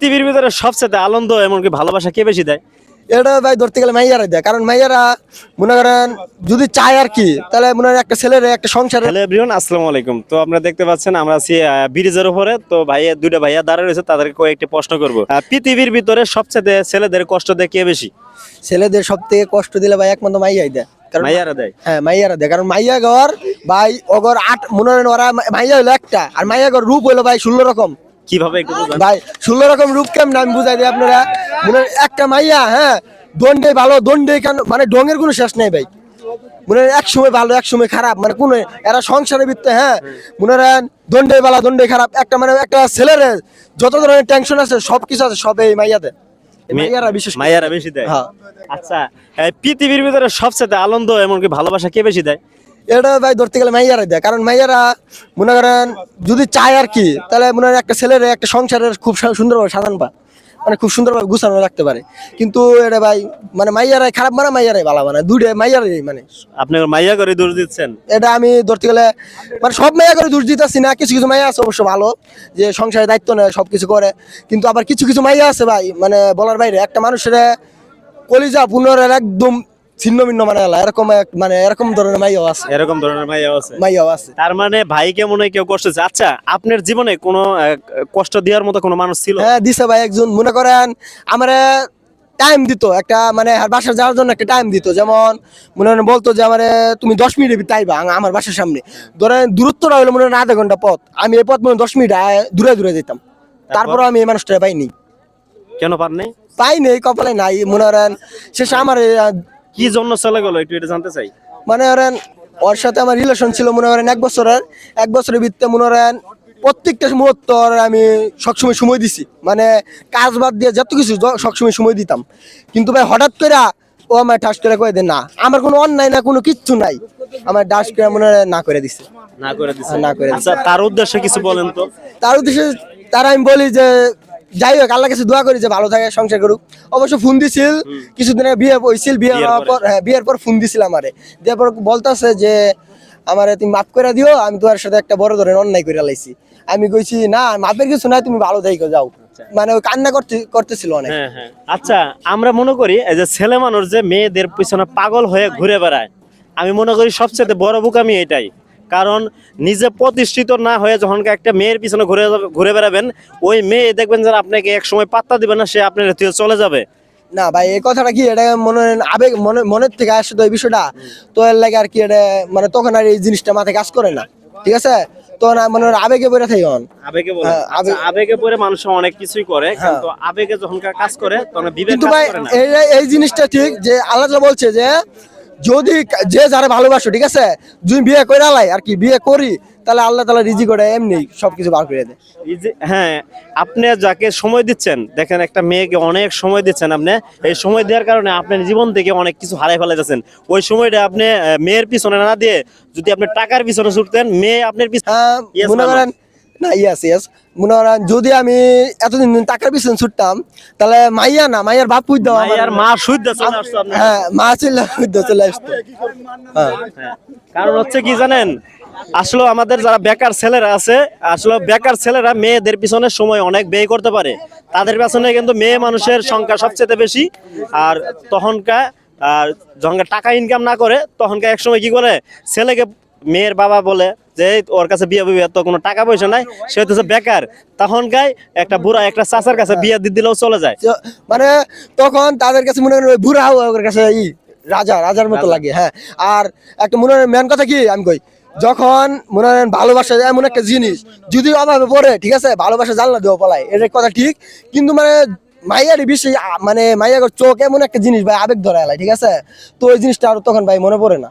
পৃথিবীর ভিতরে সবচেয়ে আনন্দ এমনকি ভালোবাসা কে বেশি দেয়? এটা ভাই ধরতে গেলে মাইয়ারা দেয় কারণ মাইয়ারা মনে করেন যদি চায় আর কি তাহলে মনে হয় একটা ছেলের একটা সংসার হ্যালো এভরিওয়ান আসসালামু আলাইকুম। তো আপনারা দেখতে পাচ্ছেন আমরা আছি ব্রিজের উপরে। তো ভাইয়া দুইটা ভাইয়া দাঁড়িয়ে রয়েছে তাদেরকে কয়েকটি প্রশ্ন করব। পৃথিবীর ভিতরে সবচেয়ে ছেলেদের কষ্ট দেয় কে বেশি? ছেলেদের সব থেকে কষ্ট দিলে ভাই একমাত্র মাইয়াই দেয় কারণ মাইয়ারা দেয়? হ্যাঁ মাইয়ারা দেয় কারণ মাইয়া ঘর ভাই অগর আট মনে করেন ওরা মাইয়া হলো একটা আর মাইয়া ঘর রূপ হলো ভাই ষোলো রকম। কীভাবে একটু ভাই ষোলো রকম রূপ কেমন আমি বুঝাই দিই আপনারা। মনে একটা মাইয়া হ্যাঁ দণ্ডে ভালো দণ্ডে কেন মানে ডঙের কোনো শেষ নেই ভাই। মনে এক সময় ভালো এক সময় খারাপ মানে কোন এরা সংসারের ভিত্তে হ্যাঁ মনে হয় দণ্ডে ভালো দণ্ডে খারাপ একটা মানে একটা ছেলের যত ধরনের টেনশন আছে সব কিছু আছে সব এই মাইয়াতে এই মাইয়ারা বিশেষ। মাইয়ারা বেশি দেয়। হ্যাঁ। আচ্ছা পৃথিবীর ভিতরে সবচেয়ে আনন্দ এমনকি ভালোবাসা কে বেশি দেয়? এটা ভাই ধরতে গেলে মাইয়ারা দেয়। কারণ মাইয়ারা মনে করেন যদি চায় আর কি তাহলে মনে হয় একটা ছেলের একটা সংসারের খুব সুন্দরভাবে সাজান পা মানে খুব সুন্দরভাবে গুছানো রাখতে পারে। কিন্তু এটা ভাই মানে মাইয়ারাই খারাপ মানে মাইয়ারাই ভালো মানে দুইটা মাইয়ারাই মানে। আপনি মাইয়া করে দূর দিচ্ছেন? এটা আমি ধরতে গেলে মানে সব মাইয়া করে দোষ দিতেছি না কিছু কিছু মাইয়া আছে অবশ্য ভালো যে সংসারের দায়িত্ব নেয় সব কিছু করে। কিন্তু আবার কিছু কিছু মাইয়া আছে ভাই মানে বলার বাইরে একটা মানুষের কলিজা পুনরের একদম ছিন্ন ভিন্ন মানে এরকম এক- মানে এরকম ধরনের মাইয়াও আছে। এরকম ধরনের মাইয়া আছে। মাইয়াও আছে। তার মানে ভাইকে মনে হয় কেউ কষ্ট দিচ্ছে। আচ্ছা আপনার জীবনে কোনো কষ্ট দেওয়ার মতো কোনো মানুষ ছিল? হ্যাঁ দিছে ভাই একজন মনে করেন আমার টাইম দিত একটা মানে বাসা যাওয়ার জন্য একটা টাইম দিত। যেমন মনে করেন বলতো যে আমার তুমি দশ আইবা আ- আমার বাসার সামনে। ধরেন দূরত্বটা হলো মনে করেন আধা ঘণ্টা পথ। আমি এই পথ মনে দশ মিনিট দূরে দূরে যেতাম। তারপরে? আমি এই মানুষটা পাইনি। কেন পারনি পাইনি এই কপালে নাই। মনে করেন শেষে আমার কি জন্য চলে গেল? একটু এটা জানতে চাই। মনে করেন ওর সাথে আমার রিলেশন ছিল মনে করেন এক বছরের এক বছরের ভিত্তিতে মনে করেন প্রত্যেকটা মুহূর্ত আমি সবসময় সময় দিছি। মানে কাজ বাদ দিয়ে যত কিছু সবসময় সময় দিতাম। কিন্তু ভাই হঠাৎ করে ও আমার ঠাস করে কয়ে দেন না আমার কোনো অন্যায় না কোনো কিচ্ছু নাই। আমার ডাস করে মনে হয় না করে দিছে। না করে দিছে। না করে দিছে। আচ্ছা তার উদ্দেশ্যে কিছু বলেন তো। তার উদ্দেশ্যে তারা আমি বলি যে যাই হোক আল্লাহ কাছে দোয়া করি যে ভালো থাকে সংসার করুক। অবশ্য ফোন দিছিল কিছুদিন আগে বিয়ে হয়েছিল বিয়ে হওয়ার পর। হ্যাঁ বিয়ের পর ফোন দিছিল আমারে। দেওয়ার পর বলতেছে যে আমারে তুমি মাফ করে দিও আমি তোমার সাথে একটা বড় ধরনের অন্যায় করে লাইছি। আমি কইছি না মাফের কিছু নাই তুমি ভালো থাইকো যাও। মানে ওই কান্না করতে করতেছিল অনেক। হ্যাঁ হ্যাঁ। আচ্ছা আমরা মনে করি এই যে ছেলে মানুষ যে মেয়েদের পিছনে পাগল হয়ে ঘুরে বেড়ায় আমি মনে করি সবচেয়ে বড় বোকামি এটাই। কারণ নিজে প্রতিষ্ঠিত না হয়ে যখন একটা মেয়ের পিছনে ঘুরে ঘুরে বেড়াবেন ওই মেয়ে দেখবেন যে আপনাকে এক সময় পাত্তা দিবে না সে আপনার থেকে চলে যাবে। না ভাই এই কথাটা কি এটা মনে আবেগ মনে মনের থেকে আসে তো এই বিষয়টা? তো এর লাগে আর কি এটা মানে তখন আর এই জিনিসটা মাথায় কাজ করে না। ঠিক আছে? তখন আর মনে আবেগে পড়ে থাকি হন আবেগে হ্যাঁ, আবেগ- আচ্ছা, আবেগে পরে মানুষ অনেক কিছুই করে হ্যাঁ। কিন্তু আবেগে যখন কাজ করে তখন বিবেক কিন্তু কাজ ভাই না। এই জিনিসটা ঠিক যে আল্লাহ বলছে যে যদি যে যারা ভালোবাসো ঠিক আছে? যদি বিয়ে করে আলাই আর কি বিয়ে করি তাহলে আল্লাহ তালা রিজি করে এমনি সবকিছু বার করে দেয়। হ্যাঁ আপনি যাকে সময় দিচ্ছেন দেখেন একটা মেয়েকে অনেক সময় দিচ্ছেন আপনি এই সময় দেওয়ার কারণে আপনার জীবন থেকে অনেক কিছু হারাই ফেলে যাচ্ছেন ওই সময়টা আপনি মেয়ের পিছনে না দিয়ে যদি আপনি টাকার পিছনে ছুটতেন মেয়ে আপনার পিছনে মনে করেন না ইয়াস ইয়াস মনে করেন যদি আমি এতদিন টাকার পিছনে ছুটতাম তাহলে মাইয়া না মাইয়ার বাপ পুজ দাও আমার মা সুদ হ্যাঁ মা ছিল চলে আসতো। হ্যাঁ। হ্যাঁ। কারণ হচ্ছে কি জানেন আসলে আমাদের যারা বেকার ছেলেরা আছে আসলে বেকার ছেলেরা মেয়েদের পিছনে সময় অনেক ব্যয় করতে পারে। তাদের পেছনে কিন্তু মেয়ে মানুষের সংখ্যা সবচেয়ে বেশি। আর তখনকার আর যখন টাকা ইনকাম না করে তখনকার এক সময় কি করে ছেলেকে মেয়ের বাবা বলে যে ওর কাছে বিয়ে বিয়ে তো কোনো টাকা পয়সা নাই? সে হচ্ছে বেকার। তখনকার একটা বুড়া একটা চাচার কাছে বিয়ে দিয়ে দিলেও চলে যায়। মানে তখন তাদের কাছে মনে হয় বুড়া ওর কাছে ই রাজা রাজার মতো লাগে হ্যাঁ। আর একটা মনে হয় মেন কথা কি আমি কই যখন মনে হয় ভালোবাসা এমন একটা জিনিস যদি অভাবে পড়ে ঠিক আছে ভালোবাসা জানলা দেওয়া পলায় এটা কথা ঠিক কিন্তু মানে মাইয়ারই বেশি মানে মাইয়ার চোখ এমন একটা জিনিস ভাই আবেগ ধরে এলাই ঠিক আছে? তো ওই জিনিসটা আর তখন ভাই মনে পড়ে না।